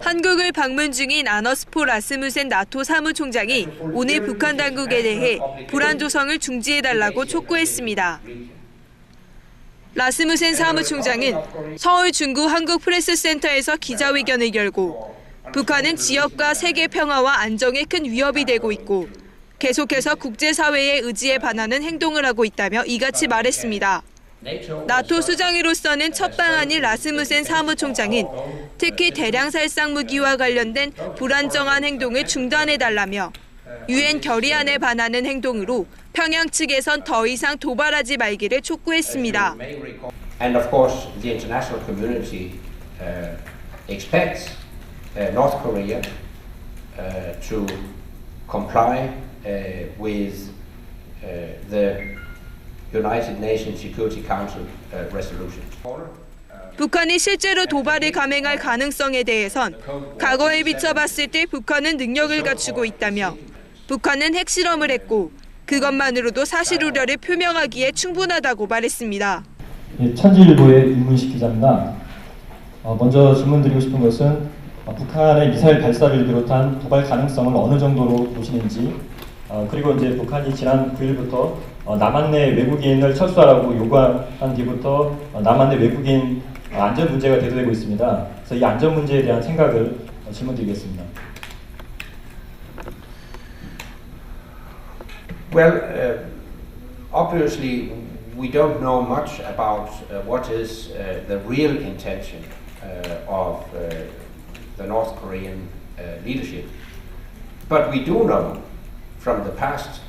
한국을 방문 중인 아너스포 라스무센 나토 사무총장이 오늘 북한 당국에 대해 불안 조성을 중지해달라고 촉구했습니다. 라스무센 사무총장은 서울 중구 한국프레스센터에서 기자회견을 열고 북한은 지역과 세계 평화와 안정에 큰 위협이 되고 있고 계속해서 국제사회의 의지에 반하는 행동을 하고 있다며 이같이 말했습니다. 나토 수장으로서는 첫 방안인 라스무센 사무총장은 특히 대량 살상 무기와 관련된 불안정한 행동을 중단해달라며 유엔 결의안에 반하는 행동으로 평양 측에선 더 이상 도발하지 말기를 촉구했습니다. And of course, the international community uh, expects uh, North Korea uh, to comply uh, with uh, the United Nations Security Council uh, resolution. 북한이 실제로 도발을 감행할 가능성에 대해선 과거에 비춰봤을 때 북한은 능력을 갖추고 있다며 북한은 핵실험을 했고 그것만으로도 사실 우려를 표명하기에 충분하다고 말했습니다. 예, 천지일보의 윤문식 기자입니다. 어, 먼저 질문드리고 싶은 것은 어, 북한의 미사일 발사를 비롯한 도발 가능성을 어느 정도로 보시는지 어, 그리고 이제 북한이 지난 9일부터 어, 남한 내 외국인을 철수하라고 요구한 뒤부터 어, 남한 내 외국인 어, 안전 문제가 대두되고 있습니다. 그래서 이 안전 문제에 대한 생각을 어, 질문드리겠습니다. Well, uh, obviously, we don't know much about uh, what is uh, the real intention uh, of uh, the North Korean uh, leadership. But we do know from the past,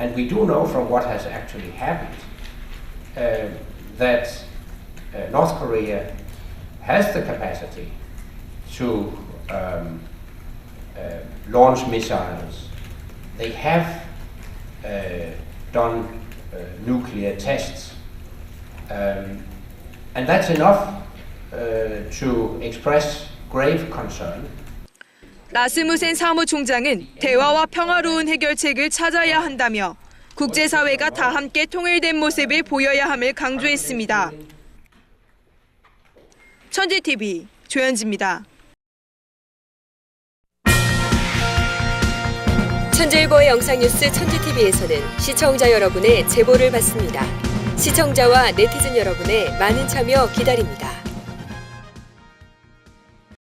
and we do know from what has actually happened, uh, that uh, North Korea has the capacity to um, uh, launch missiles. They have uh, done uh, nuclear tests. Um, and that's enough uh, to express grave concern 라스무센 사무총장은 대화와 평화로운 해결책을 찾아야 한다며 국제사회가 다 함께 통일된 모습을 보여야 함을 강조했습니다. 천지TV 조현지입니다. 천재일보의 영상뉴스 천지TV에서는 시청자 여러분의 제보를 받습니다. 시청자와 네티즌 여러분의 많은 참여 기다립니다.